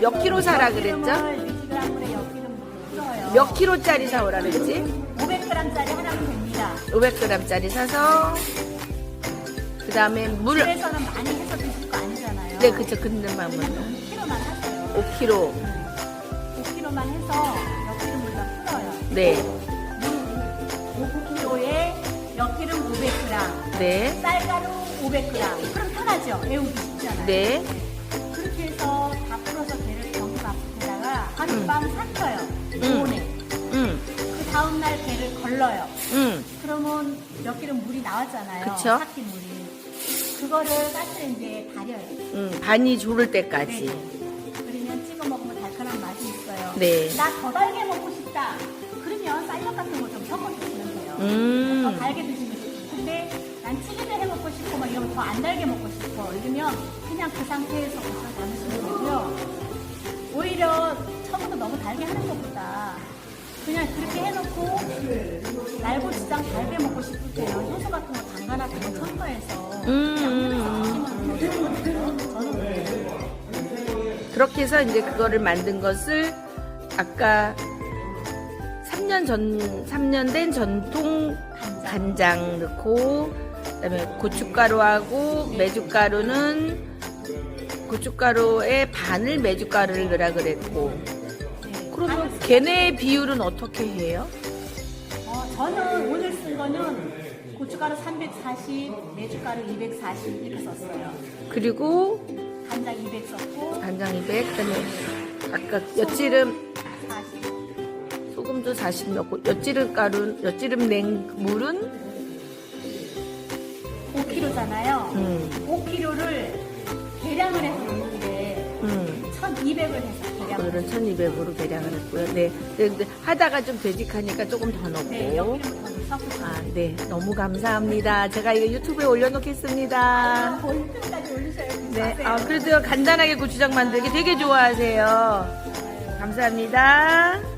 몇 킬로 사라 그랬죠? 2g에 엿기름 풀어요. 몇 킬로짜리 사오라 그랬지? 500g짜리 하나면 됩니다. 500g짜리 사서 그 다음에 물 집에서는 많이 해서 드실 거 아니잖아요. 네, 그쵸. 근데 만 물 5kg만 하세요. 5kg 5kg만 해서 엿기름 물다 풀어요. 네, 5kg에 엿기름 500g, 네, 쌀가루 500g. 그럼 편하죠? 외우기 쉽잖아요. 네, 해서 다 풀어서 걔를 경기 바쁘에다가 하룻밤 삭혀요. 음. 오온에. 응, 그 다음날 걔를 걸러요. 응, 그러면 엿기름 물이 나왔잖아요. 그쵸. 삭힌 물이. 그거를 가스레인지에 달여요. 응, 반이 졸을 때까지. 네. 그러면 찍어 먹으면 달큰한 맛이 있어요. 네. 나 더 달게 먹고 싶다. 그러면 쌀밥 같은 거 좀 섞어 드시면 돼요. 음. 난 찌개를 해 먹고 싶고 막 이러면 더 안 달게 먹고 싶어. 이러면 그냥 그 상태에서 고추를 담으시면 되고요. 오히려 처음부터 너무 달게 하는 것보다 그냥 그렇게 해놓고 날고추장 달게 먹고 싶을 때는 효소 같은 거 담가놔서 첨가해서 음. 양념해서 드시면 되거든요. 저는 그래요. 그렇게 해서 이제 그거를 만든 것을 아까 3년 전, 3년 된 전통 간장 넣고, 그 다음에 고춧가루하고 메주가루는 고춧가루에 반을 메주가루를 넣으라 그랬고, 네. 그러면 걔네 비율은 어떻게 해요? 어, 저는 오늘 쓴 거는 고춧가루 340, 메주가루 240 이렇게 썼어요. 그리고 간장 200 썼고 간장 200, 그 다음에 아까 엿지름, 40. 소금도 40 넣고, 엿지름 가루, 엿지름 냉 물은 5kg잖아요. 음. 5kg를 계량을 해서 넣는데 음. 1,200을 해서 계량을 오늘은 1200으로 계량을 했고요. 네. 근데 하다가 좀 되직하니까 조금 더 넣고. 네, 여기를 더 섞으시면 아, 네. 너무 감사합니다. 제가 이거 유튜브에 올려놓겠습니다. 볼트까지 올리셔야 돼요. 네. 아, 그래도 간단하게 고추장 만들기 되게 좋아하세요. 감사합니다.